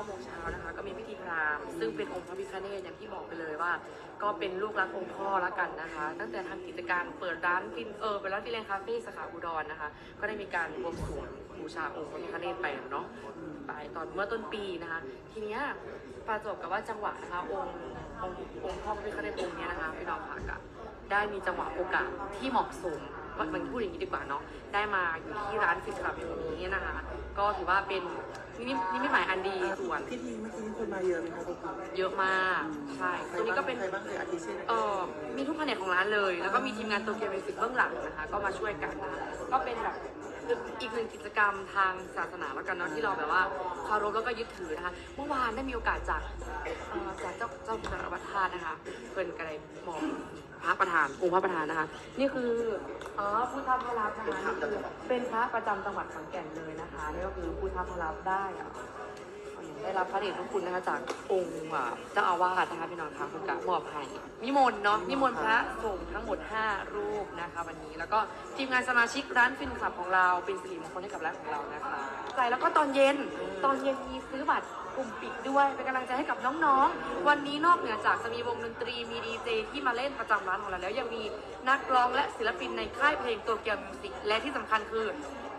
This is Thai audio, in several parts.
9โมงเช้านะคะ ก็มีพิธีพราหมณ์ซึ่งเป็นองค์พระพิฆเนศอย่างที่บอกไปเลยว่า ก็เป็นลูกรักองค์พ่อละกันนะคะ ตั้งแต่ทำกิจการเปิดร้านกินเออเป็นร้านฟิเลนคาเฟ่สาขาอุดรนะคะ ก็ได้มีการบวงสรวงบูชาองค์พระพิฆเนศไปเนาะไปตอนเมื่อต้นปีนะคะ ทีเนี้ยประจบกับว่าจังหวะนะคะองค์องค์องค์พ่อพระพิฆเนศองค์เนี้ยนะคะพี่น้องค่ะกะได้มีจังหวะโอกาสที่เหมาะสมมันมันพูดอย่างนี้ดีกว่าเนาะได้มาอยู่ที่ร้านฟิชคลับแห่งนี้นะคะ ก็ถือว่าเป็น นิมิตนิมิตหมายอันดีส่วน พิธีเมื่อกี้คนมาเยอะไหมคะคุณครูเยอะมากใช่ตัวนี้ก็เป็น ใครบ้างเลยอาทิเช่นเออมีทุกแผนกของร้านเลย แล้วก็มีทีมงานโตเกียวมิวสิกเบื้องหลังนะคะ ก็มาช่วยกันนะคะก็เป็นแบบ อีกหนึ่งกิจกรรมทางศาสนาแล้วกันเนาะที่เราแบบว่าเคารพแล้วก็ยึดถือนะคะ เมื่อวานได้มีโอกาสจากเอ่อจากเจ้าเจ้าคุณวัฒธาตุนะคะเพิ่นกระไรหมองพระประธานองค์พระประธานนะคะ นี่คืออ๋อพุทธพลับนะคะนี่คือเป็นพระประจำจังหวัดขอนแก่นเลยนะคะนี่ก็คือพุทธพลับได้อะ ได้รับพระเดชพระคุณนะคะจากองค์เจ้าอาวาสนะคะพี่น้องคะคุณกะมอบให้นิมนต์เนาะนิมนต์พระสงฆ์ทั้งหมด 5 รูปนะคะวันนี้ แล้วก็ทีมงานสมาชิกร้านฟินคลับของเราเป็นสิริมงคลให้กับร้านของเรานะคะใส่แล้วก็ตอนเย็นตอนเย็นมีซื้อบัตร ลุ่มปิดด้วย เป็นกำลังใจให้กับน้องๆ วันนี้นอกเหนือจากจะมีวงดนตรีมีดีเจที่มาเล่นประจำร้านของเราแล้วยังมีนักร้องและศิลปินในค่ายเพลงโตเกียวมิวสิกและที่สำคัญคือ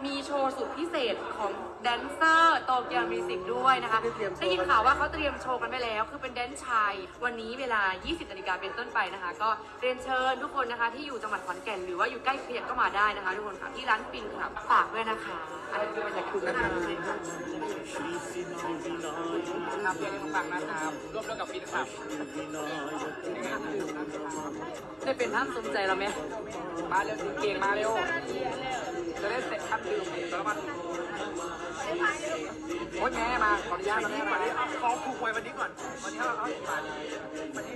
มีโชว์สุดพิเศษของแดนเซอร์โตเกียวมิวสิกด้วยนะคะได้ยินข่าวว่าเขาเตรียมโชว์กันไปแล้ว คือเป็นแดนซ์ชาย วันนี้เวลา 20นาฬิกาเป็นต้นไปนะคะ ก็เรียนเชิญทุกคนนะคะที่อยู่จังหวัดขอนแก่นหรือว่าอยู่ใกล้เคียงก็มาได้นะคะทุกคนค่ะที่ร้านปินครับฝากด้วยนะคะอันนี้คือเป็นจากคุณนะคะครับเรียนให้ฟังนะครับร่วมด้วยกับฟินครับได้เป็นท่านสมใจเราไหมมาเร็วเก่งมาเร็วจะได้เสร็จขั้นดื่มแล้วมันโอ๊ยแม่มาขออนุญาตนะแม่มาขอผูกไว้วันนี้ก่อน วันนี้เราเอาสิบบาทวันนี้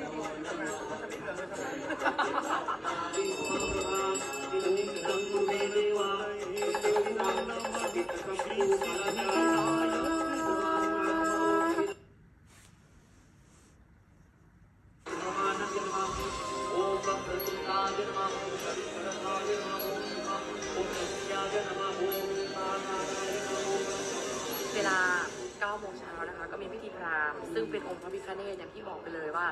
มันจะไม่เหลือเลยครับ 9โมงเช้านะคะ ก็มีพิธีพราหมณ์ซึ่งเป็นองค์พระพิฆเนศอย่างที่บอกไปเลยว่า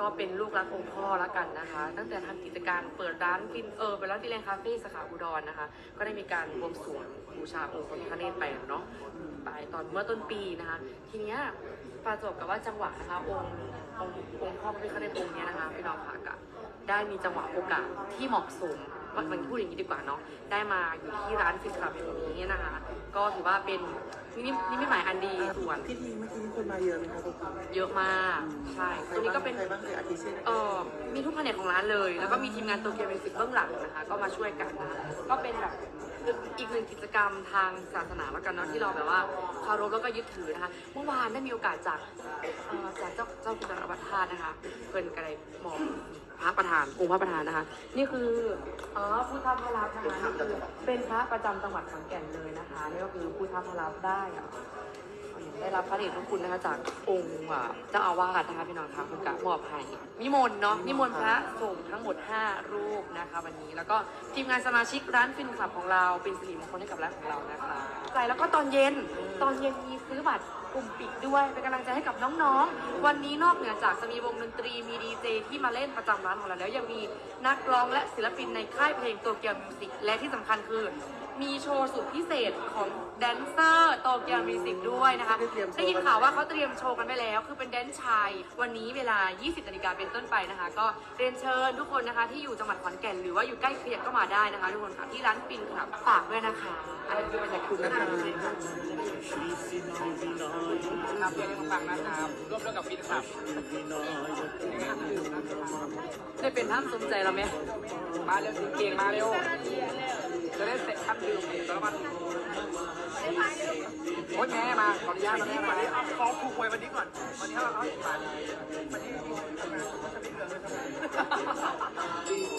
ก็เป็นลูกรักองค์พ่อละกันนะคะ ตั้งแต่ทำกิจการเปิดร้านกินเออเป็นร้านฟิเลนคาเฟ่สาขาอุดรนะคะ ก็ได้มีการบวงสรวงบูชาองค์พระพิฆเนศไปเนาะไปตอนเมื่อต้นปีนะคะ ทีเนี้ยประจบกับว่าจังหวะนะคะองค์องค์องค์พ่อพระพิฆเนศองค์เนี้ยนะคะพี่น้องค่ะกะได้มีจังหวะโอกาสที่เหมาะสม มันมันพูดอย่างนี้ดีกว่าเนาะได้มาอยู่ที่ร้านฟิชคลับแห่งนี้นะคะ ก็ถือว่าเป็นนิมิตนิมิตหมายอันดีส่วนพิธีเมื่อกี้คนมาเยอะไหมคะคุณครูเยอะมากใช่ตัวนี้ก็เป็นใครบ้างเลยอาทิเช่นเออมีทุกแผนกของร้านเลย แล้วก็มีทีมงานโตเกียวมิวสิกเบื้องหลังนะคะ ก็มาช่วยกันนะคะก็เป็นแบบอีกหนึ่งกิจกรรมทางศาสนาแล้วกันเนาะที่เราแบบว่าเคารพแล้วก็ยึดถือนะคะเมื่อวานได้มีโอกาสจากเอ่อจากเจ้าเจ้าคุณวัฒธาตุนะคะเพิ่นกระไดมอง พระประธานองค์พระประธานนะคะ นี่คืออ๋อพุทธพลับนะคะนี่คือเป็นพระประจำจังหวัดขอนแก่นเลยนะคะนี่ก็คือพุทธพลับได้ ได้รับพระเดชพระคุณนะคะจากองค์เจ้าอาวาสนะคะพี่น้องคะคุณกะมอบให้นิมนต์เนาะนิมนต์พระสงฆ์ทั้งหมด 5 รูปนะคะวันนี้ แล้วก็ทีมงานสมาชิกร้านฟินคลับของเราเป็นสิริมงคลให้กับร้านของเรานะคะใส่แล้วก็ตอนเย็นตอนเย็นมีซื้อบัตรกลุ่มปิดด้วยเป็นกำลังใจให้กับน้องๆ วันนี้นอกเหนือจากจะมีวงดนตรีมีดีเจที่มาเล่นประจำร้านของเราแล้วยังมีนักร้องและศิลปินในค่ายเพลงโตเกียวมิวสิกและที่สำคัญคือ มีโชว์สุดพิเศษของแดนเซอร์โตเกียวมิวสิกด้วยนะคะ ได้ยินข่าวว่าเขาเตรียมโชว์กันไปแล้ว คือเป็นแดนซ์ชาย วันนี้เวลา 20นาฬิกาเป็นต้นไปนะคะ ก็เรียนเชิญทุกคนนะคะที่อยู่จังหวัดขอนแก่นหรือว่าอยู่ใกล้เคียงก็มาได้นะคะ ทุกคนค่ะที่ร้านปินครับฝากด้วยนะคะอันนี้คือเป็นจากคุณนะคะครับเรียนให้ฟังนะครับร่วมด้วยกับฟินครับได้เป็นท่านสมใจเราไหมมาเร็วสิเก่งมาเร็ว จะได้เสร็จขั้นดื่มแล้วมันโอ้ยแม่มาขออนุญาตนะแม่มาเอาคอผูกไว้วันนี้ก่อน วันนี้เราเอาสิบบาทวันนี้ทำไมันจะไม่เหลือเลยครับ